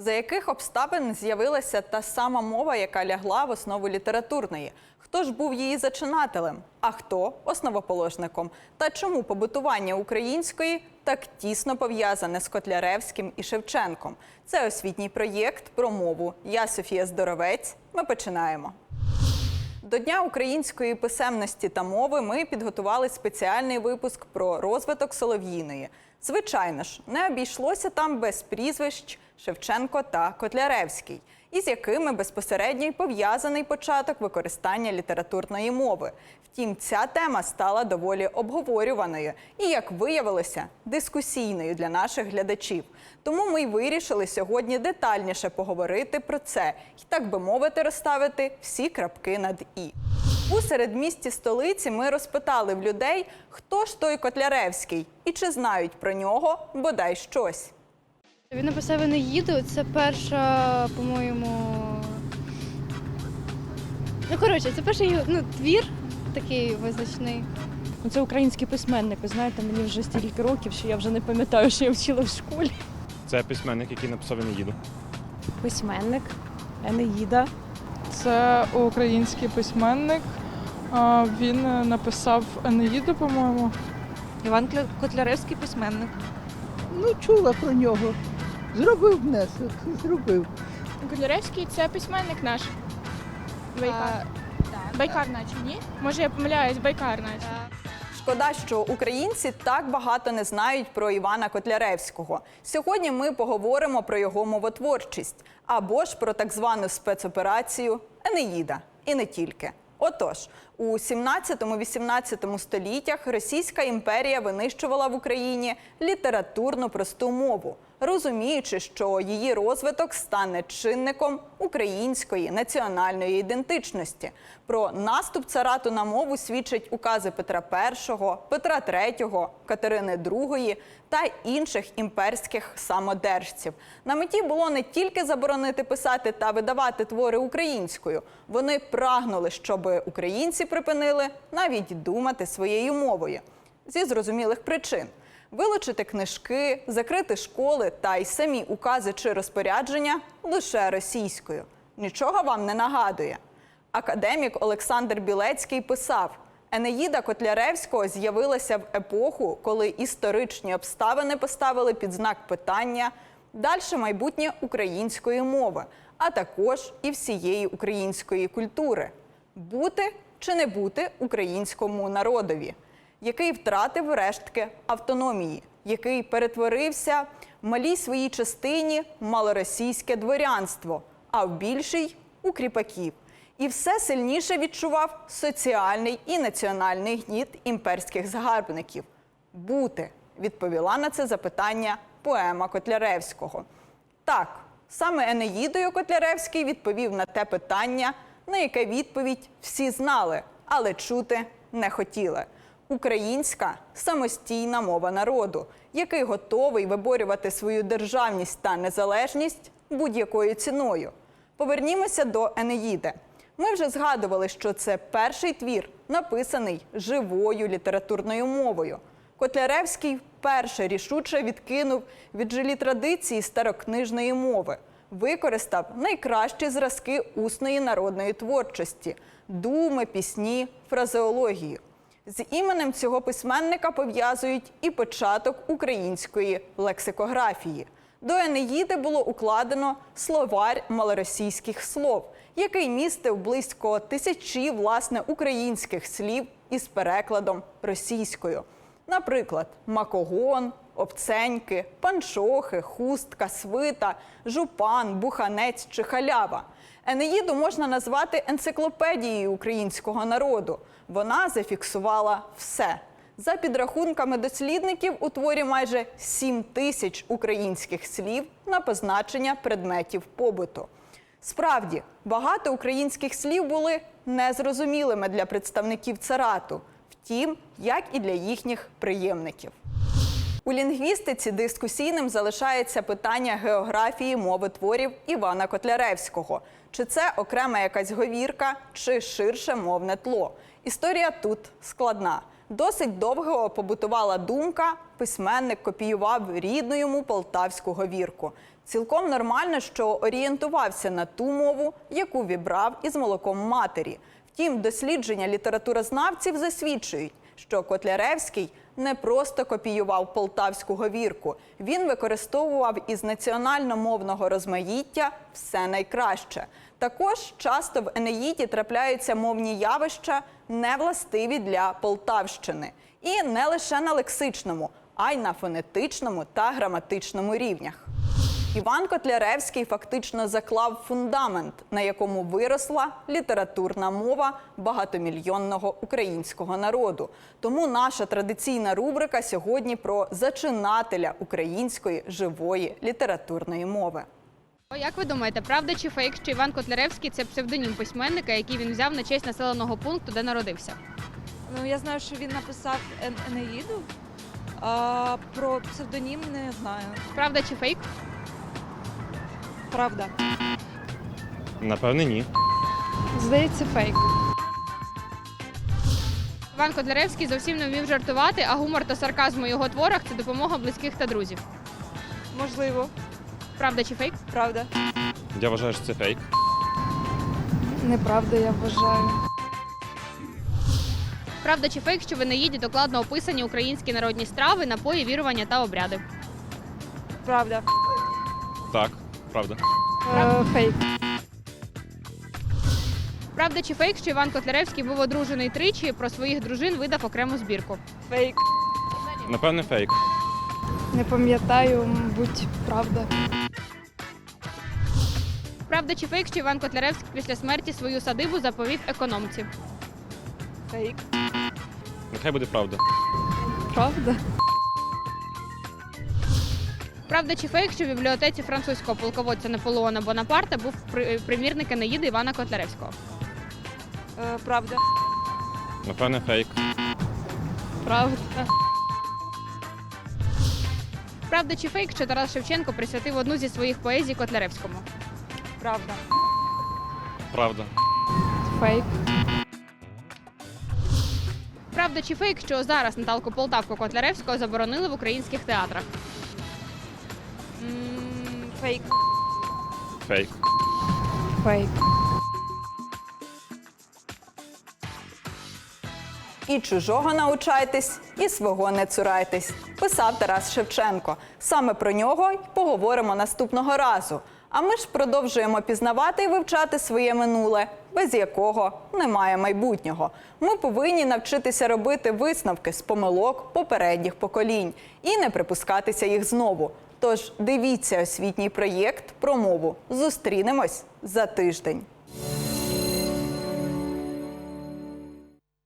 За яких обставин з'явилася та сама мова, яка лягла в основу літературної? Хто ж був її зачинателем, а хто основоположником? Та чому побутування української так тісно пов'язане з Котляревським і Шевченком? Це освітній проєкт про мову. Я Софія Здоровець. Ми починаємо. До Дня української писемності та мови ми підготували спеціальний випуск про розвиток Солов'їної. Звичайно ж, не обійшлося там без прізвищ Шевченко та Котляревський, із якими безпосередньо й пов'язаний початок використання літературної мови. Втім, ця тема стала доволі обговорюваною і, як виявилося, дискусійною для наших глядачів. Тому ми й вирішили сьогодні детальніше поговорити про це і, так би мовити, розставити всі крапки над і. У середмісті столиці ми розпитали в людей, хто ж той Котляревський і чи знають про нього бодай щось. Він написав Енеїду, це перша, по-моєму. Ну, коротше, це перший ну, твір такий визначний. Ну, Це український письменник. Ви знаєте, мені вже стільки років, що я вже не пам'ятаю, що я вчила в школі. Це письменник, який написав Енеїду. Письменник, Енеїда. Це український письменник. А, Він е, написав Енеїду, по-моєму. Іван Котляревський письменник. Ну, чула про нього. Зробив внесок, зробив. Котляревський це письменник наш. Байкар. Байкар наче, ні? Може я помиляюсь, байкар наче. Шкода, що українці так багато не знають про Івана Котляревського. Сьогодні ми поговоримо про його мовотворчість або ж про так звану спецоперацію Енеїда. І не тільки. Отож, у 17-18 століттях Російська імперія винищувала в Україні літературну просту мову, розуміючи, що її розвиток стане чинником української національної ідентичності. Про наступ царату на мову свідчать укази Петра І, Петра III, Катерини II та інших імперських самодержців. На меті було не тільки заборонити писати та видавати твори українською. Вони прагнули, щоб українці припинили навіть думати своєю мовою зі зрозумілих причин. Вилучити книжки, закрити школи та й самі укази чи розпорядження лише російською. Нічого вам не нагадує. Академік Олександр Білецький писав: Енеїда Котляревського з'явилася в епоху, коли історичні обставини поставили під знак питання дальше майбутнє української мови, а також і всієї української культури бути чи не бути українському народові, який втратив рештки автономії, який перетворився в малій своїй частині в малоросійське дворянство, а в більшій у кріпаків. І все сильніше відчував соціальний і національний гніт імперських загарбників. Бути відповіла на це запитання поема Котляревського. Так, саме Енеїдою Котляревський відповів на те питання, на яке відповідь всі знали, але чути не хотіли. Українська самостійна мова народу, який готовий виборювати свою державність та незалежність будь-якою ціною. Повернімося до Енеїди. Ми вже згадували, що це перший твір, написаний живою літературною мовою. Котляревський вперше рішуче відкинув віджилі традиції старокнижної мови, використав найкращі зразки усної народної творчості, думи, пісні, фразеологію. З іменем цього письменника пов'язують і початок української лексикографії. До Енеїди було укладено словарь малоросійських слов, який містив близько тисячі власне українських слів із перекладом російською. Наприклад, макогон, обценьки, панчохи, хустка, свита, жупан, буханець чи халява. Енеїду можна назвати енциклопедією українського народу. Вона зафіксувала все. За підрахунками дослідників, у творі майже 7 тисяч українських слів на позначення предметів побуту. Справді, багато українських слів були незрозумілими для представників царату, втім, як і для їхніх приємників. У лінгвістиці дискусійним залишається питання географії мови творів Івана Котляревського. Чи це окрема якась говірка, чи ширше мовне тло? Історія тут складна. Досить довго побутувала думка, письменник копіював рідну йому полтавську говірку. Цілком нормально, що орієнтувався на ту мову, яку вібрав із молоком матері. Втім, дослідження літературознавців засвідчують, що Котляревський не просто копіював полтавську говірку, він використовував із національно-мовного розмаїття все найкраще. Також часто в Енеїді трапляються мовні явища, не властиві для Полтавщини. І не лише на лексичному, а й на фонетичному та граматичному рівнях. Іван Котляревський фактично заклав фундамент, на якому виросла літературна мова багатомільйонного українського народу. Тому наша традиційна рубрика сьогодні про зачинателя української живої літературної мови. Як ви думаєте, правда чи фейк, що Іван Котляревський це псевдонім письменника, який він взяв на честь населеного пункту, де народився? Ну, я знаю, що він написав Енеїду. А про псевдонім не знаю. Правда чи фейк? Правда. Напевне, ні. Здається, фейк. Іван Котляревський зовсім не вмів жартувати, а гумор та сарказм у його творах це допомога близьких та друзів. Можливо, Правда чи фейк? правда. Я вважаю, що це фейк. Неправда, я вважаю. Правда чи фейк, що в Енеїді докладно описані українські народні страви, напої, вірування та обряди? Правда. Так, правда. Е, фейк. Правда чи фейк, що Іван Котляревський був одружений тричі, і про своїх дружин видав окрему збірку? Фейк. Напевне, фейк. Не пам'ятаю, мабуть, правда. Правда чи фейк, що Іван Котляревський після смерті свою садибу заповів економці? Фейк. Нехай буде правда. Правда? Правда чи фейк, що в бібліотеці французького полководця Наполеона Бонапарта був примірник Енеїди Івана Котляревського? Е, правда. Напевне, фейк. Правда. Правда чи фейк, що Тарас Шевченко присвятив одну зі своїх поезій Котляревському? Правда. Правда. Фейк. Правда чи фейк, що зараз Наталку Полтавку Котляревського заборонили в українських театрах? Фейк. Фейк. Фейк. І чужого научайтесь, і свого не цурайтесь, писав Тарас Шевченко. Саме про нього й поговоримо наступного разу. А ми ж продовжуємо пізнавати і вивчати своє минуле, без якого немає майбутнього. Ми повинні навчитися робити висновки з помилок попередніх поколінь і не припускатися їх знову. Тож дивіться освітній проєкт про мову. Зустрінемось за тиждень.